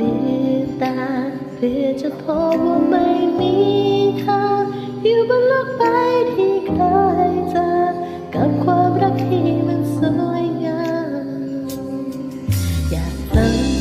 ลืมตาเพื่อจะพบว่าไม่มีค่าอยู่บนโลกใบที่ใครจะกับความรักที่มันสวยงามอยากฟัง